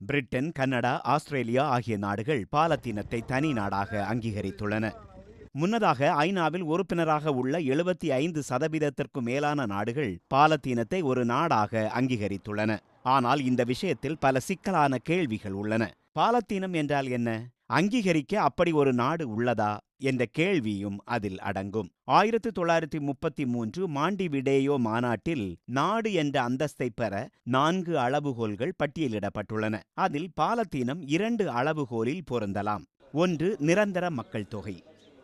Britain Canada Australia ஆகிய நாடுகள் பாலத்தீனத்தை தனி நாடாக அங்கீகரித்துள்ளன. முன்னதாக ஐநாவில் உறுப்பினராக உள்ள எழுபத்தி ஐந்து சதவீதத்திற்கும் மேலான நாடுகள் பாலத்தீனத்தை ஒரு நாடாக அங்கீகரித்துள்ளன. ஆனால் இந்த விஷயத்தில் பல சிக்கலான கேள்விகள் உள்ளன. பாலத்தீனம் என்றால் என்ன? அங்கீகரிக்க அப்படி ஒரு நாடு உள்ளதா என்ற கேள்வியும் அதில் அடங்கும். ஆயிரத்தி தொள்ளாயிரத்தி முப்பத்தி மூன்று மாண்டிவிடேயோ மாநாட்டில் நாடு என்ற அந்தஸ்தை பெற நான்கு அளவுகோல்கள் பட்டியலிடப்பட்டுள்ளன. அதில் பாலத்தீனம் இரண்டு அளவுகோலில் பொருந்தலாம். ஒன்று நிரந்தர மக்கள் தொகை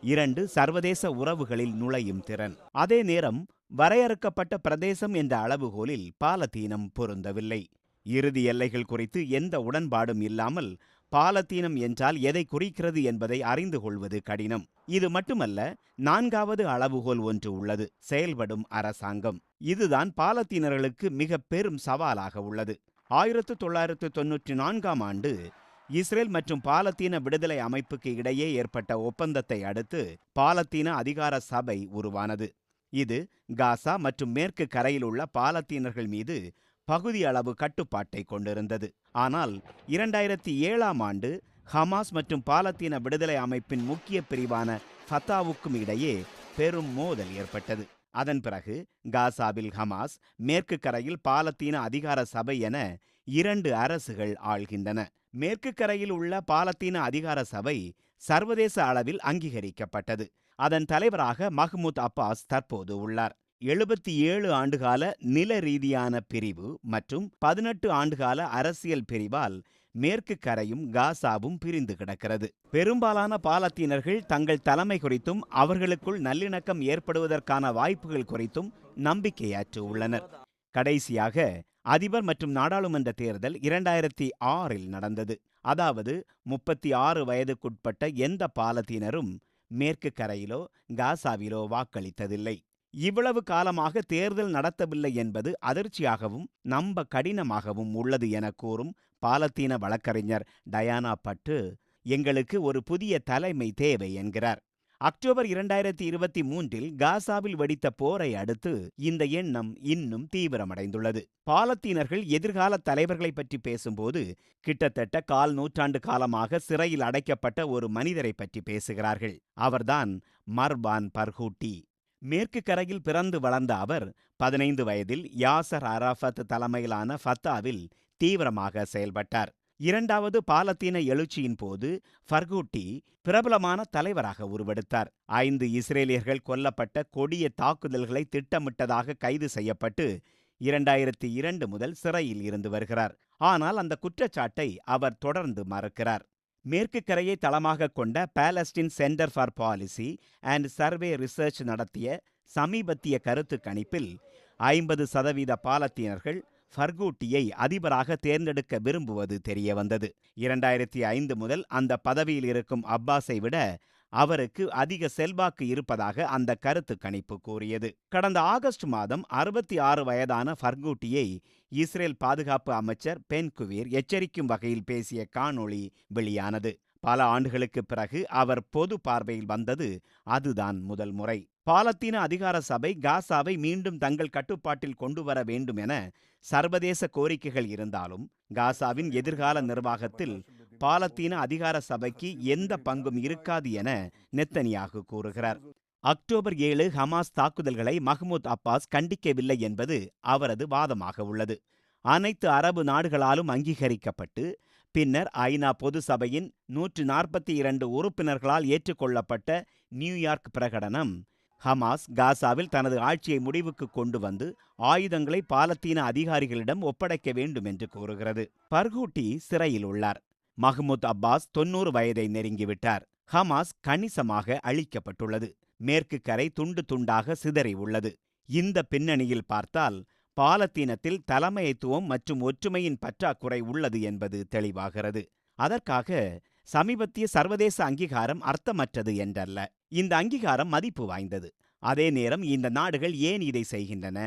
இரண்டு சர்வதேச உறவுகளில் நுழையும் திறன். அதே நேரம் வரையறுக்கப்பட்ட பிரதேசம் என்ற அளவுகோலில் பாலத்தீனம் பொருந்தவில்லை. இறுதி எல்லைகள் குறித்து எந்த உடன்பாடும் இல்லாமல் பாலத்தீனம் என்றால் எதை குறிக்கிறது என்பதை அறிந்து கொள்வது கடினம். இது மட்டுமல்ல நான்காவது அளவுகோல் ஒன்று உள்ளது செயல்படும் அரசாங்கம். இதுதான் பாலத்தீனர்களுக்கு மிக பெரும் சவாலாக உள்ளது. ஆயிரத்து தொள்ளாயிரத்து தொன்னூற்றி நான்காம் ஆண்டு இஸ்ரேல் மற்றும் பாலத்தீன விடுதலை அமைப்புக்கு இடையே ஏற்பட்ட ஒப்பந்தத்தை அடுத்து பாலத்தீன அதிகார சபை உருவானது. இது காசா மற்றும் மேற்கு கரையில் உள்ள பாலத்தீனர்கள் மீது பகுதி அளவு கட்டுப்பாட்டை கொண்டிருந்தது. ஆனால் இரண்டாயிரத்தி ஏழாம் ஆண்டு ஹமாஸ் மற்றும் பாலத்தீன விடுதலை அமைப்பின் முக்கிய பிரிவான ஃபத்தாவுக்கும் இடையே பெரும் மோதல் ஏற்பட்டது. அதன் பிறகு காசாவில் ஹமாஸ் மேற்கு கரையில் பாலத்தீன அதிகார சபை என இரண்டு அரசுகள் ஆள்கின்றன. மேற்கு கரையில் உள்ள பாலத்தீன அதிகார சபை சர்வதேச அளவில் அங்கீகரிக்கப்பட்டது. அதன் தலைவராக மஹ்மூத் அப்பாஸ் தற்போது உள்ளார். எழுபத்தி ஏழு ஆண்டுகால நில ரீதியான பிரிவு மற்றும் பதினெட்டு ஆண்டுகால அரசியல் பிரிவால் மேற்கு கரையும் காசாவும் பிரிந்து கிடக்கிறது. பெரும்பாலான பாலத்தீனர்கள் தங்கள் தலைமை குறித்தும் அவர்களுக்குள் நல்லிணக்கம் ஏற்படுவதற்கான வாய்ப்புகள் குறித்தும் நம்பிக்கையாற்று உள்ளனர் கடைசியாக அதிபர் மற்றும் நாடாளுமன்ற தேர்தல் இரண்டாயிரத்தி ஆறில் நடந்தது. அதாவது முப்பத்தி ஆறு வயதுக்குட்பட்ட எந்த பாலத்தீனரும் மேற்கு கரையிலோ காசாவிலோ வாக்களித்ததில்லை. இவ்வளவு காலமாக தேர்தல் நடத்தவில்லை என்பது அதிர்ச்சியாகவும் நம்ப கடினமாகவும் உள்ளது என கூறும் பாலத்தீன வழக்கறிஞர் டயானா பட்டு எங்களுக்கு ஒரு புதிய தலைமை தேவை என்கிறார். அக்டோபர் இரண்டாயிரத்தி இருபத்தி மூன்றில் காசாவில் வெடித்த போரை அடுத்து இந்த எண்ணம் இன்னும் தீவிரமடைந்துள்ளது. பாலத்தீனர்கள் எதிர்கால தலைவர்களை பற்றி பேசும்போது கிட்டத்தட்ட கால் நூற்றாண்டு காலமாக சிறையில் அடைக்கப்பட்ட ஒரு மனிதரை பற்றி பேசுகிறார்கள். அவர்தான் மர்வான் பர்ஹூட்டி. மேற்கு கரையில் பிறந்து வளர்ந்த அவர் பதினைந்து வயதில் யாசர் அராஃபத் தலைமையிலான ஃபத்தாவில் தீவிரமாக செயல்பட்டார். இரண்டாவது பாலத்தீன எழுச்சியின் போது ஃபர்கூட்டி பிரபலமான தலைவராக உருவெடுத்தார். ஐந்து இஸ்ரேலியர்கள் கொல்லப்பட்ட கொடிய தாக்குதல்களை திட்டமிட்டதாக கைது செய்யப்பட்டு இரண்டாயிரத்தி இரண்டு முதல் சிறையில் இருந்து வருகிறார். ஆனால் அந்த குற்றச்சாட்டை அவர் தொடர்ந்து மறுக்கிறார். மேற்கு கரையை தளமாக கொண்ட Palestine center for policy and survey research நடத்திய சமீபத்திய கருத்து கணிப்பில் ஐம்பது சதவீத பாலத்தீனர்கள் ஃபர்கூட்டியை அதிபராக தேர்ந்தெடுக்க விரும்புவது தெரிய வந்தது இரண்டாயிரத்தி ஐந்து முதல் அந்த பதவியில் இருக்கும் அப்பாஸை விட அவருக்கு அதிக செல்வாக்கு இருப்பதாக அந்த கருத்து கணிப்பு கூறியது. கடந்த ஆகஸ்ட் மாதம் அறுபத்தி ஆறு வயதான ஃபர்கூட்டியை இஸ்ரேல் பாதுகாப்பு அமைச்சர் பென்குவீர் எச்சரிக்கும் வகையில் பேசிய காணொளி வெளியானது. பல ஆண்டுகளுக்கு பிறகு அவர் பொது பார்வையில் வந்தது அதுதான் முதல் முறை. பாலத்தீன அதிகார சபை காசாவை மீண்டும் தங்கள் கட்டுப்பாட்டில் கொண்டு வர வேண்டும் என சர்வதேச கோரிக்கைகள் இருந்தாலும் காசாவின் எதிர்கால நிர்வாகத்தில் பாலத்தீன அதிகார சபைக்கு எந்த பங்கும் இருக்காது என நெத்தனியாகு கூறுகிறார். அக்டோபர் ஏழு ஹமாஸ் தாக்குதல்களை மஹ்மூத் அப்பாஸ் கண்டிக்கவில்லை என்பது அவரது வாதமாக உள்ளது. அனைத்து அரபு நாடுகளாலும் அங்கீகரிக்கப்பட்டு பின்னர் ஐநா பொது சபையின் நூற்று நாற்பத்தி இரண்டு உறுப்பினர்களால் ஏற்றுக்கொள்ளப்பட்ட நியூயார்க் பிரகடனம் ஹமாஸ் காசாவில் தனது ஆட்சியை முடிவுக்கு கொண்டு வந்து ஆயுதங்களை பாலத்தீன அதிகாரிகளிடம் ஒப்படைக்க வேண்டும் என்று கூறுகிறது. பர்கூட்டி சிறையில் உள்ளார். மஹ்மூத் அப்பாஸ் தொன்னூறு வயதை நெருங்கிவிட்டார். ஹமாஸ் கணிசமாக அழிக்கப்பட்டுள்ளது. மேற்கு கரை துண்டு துண்டாக சிதறி உள்ளது. இந்த பின்னணியில் பார்த்தால் பாலத்தீனத்தில் தலைமைத்துவம் மற்றும் ஒற்றுமையின் பற்றாக்குறை உள்ளது என்பது தெளிவாகிறது. அதற்காக சமீபத்திய சர்வதேச அங்கீகாரம் அர்த்தமற்றது என்றல்ல. இந்த அங்கீகாரம் மதிப்பு வாய்ந்தது. அதே நேரம் இந்த நாடுகள் ஏன் இதை செய்கின்றன?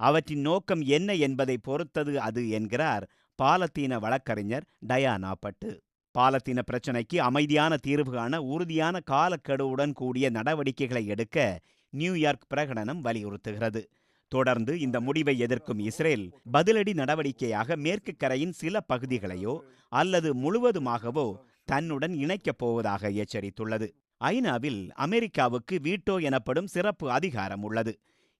அவற்றின் நோக்கம் என்ன என்பதை பொறுத்தது அது என்கிறார் பாலத்தீன வழக்கறிஞர் டயானா பட்டு. பாலத்தின பிரச்சினைக்கு அமைதியான தீர்வு காண உறுதியான காலக்கெடுவுடன் கூடிய நடவடிக்கைகளை எடுக்க நியூயார்க் பிரகடனம் வலியுறுத்துகிறது. தொடர்ந்து இந்த முடிவை எதிர்க்கும் இஸ்ரேல் பதிலடி நடவடிக்கையாக மேற்கு கரையின் சில பகுதிகளையோ அல்லது முழுவதுமாகவோ தன்னுடன் இணைக்கப் போவதாக எச்சரித்துள்ளது. ஐநாவில் அமெரிக்காவுக்கு வீட்டோ எனப்படும் சிறப்பு அதிகாரம் உள்ளது.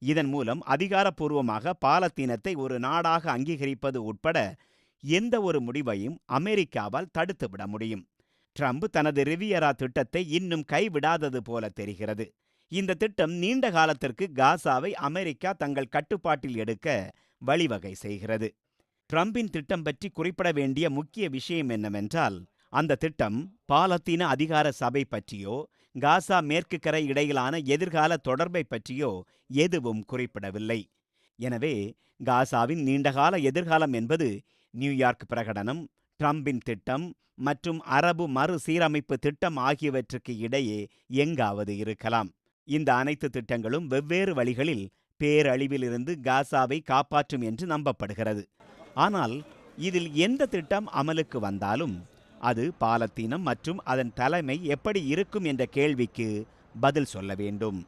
இதன் மூலம் அதிகாரப்பூர்வமாக பாலத்தீனத்தை ஒரு நாடாக அங்கீகரிப்பது உட்பட எந்த ஒரு முடிவையும் அமெரிக்காவால் தடுத்துவிட முடியும். ட்ரம்ப் தனது ரிவியரா திட்டத்தை இன்னும் கைவிடாதது போல தெரிகிறது. இந்த திட்டம் நீண்ட காலத்திற்கு காசாவை அமெரிக்கா தங்கள் கட்டுப்பாட்டில் எடுக்க வழிவகை செய்கிறது. ட்ரம்பின் திட்டம் பற்றி குறிப்பிட வேண்டிய முக்கிய விஷயம் என்னவென்றால் அந்த திட்டம் பாலத்தீன அதிகார சபை பற்றியோ காசா மேற்கு கரை இடையிலான எதிர்கால தொடர்பை பற்றியோ எதுவும் குறிப்பிடவில்லை. எனவே காசாவின் நீண்டகால எதிர்காலம் என்பது நியூயார்க் பிரகடனம் ட்ரம்பின் திட்டம் மற்றும் அரபு மறுசீரமைப்பு திட்டம் ஆகியவற்றுக்கு இடையே எங்காவது இருக்கலாம். இந்த அனைத்து திட்டங்களும் வெவ்வேறு வழிகளில் பேரழிவிலிருந்து காசாவை காப்பாற்றும் என்று நம்பப்படுகிறது. ஆனால் இதில் எந்த திட்டம் அமலுக்கு வந்தாலும் அது பாலத்தீனம் மற்றும் அதன் தலைமை எப்படி இருக்கும் என்ற கேள்விக்கு பதில் சொல்ல வேண்டும்.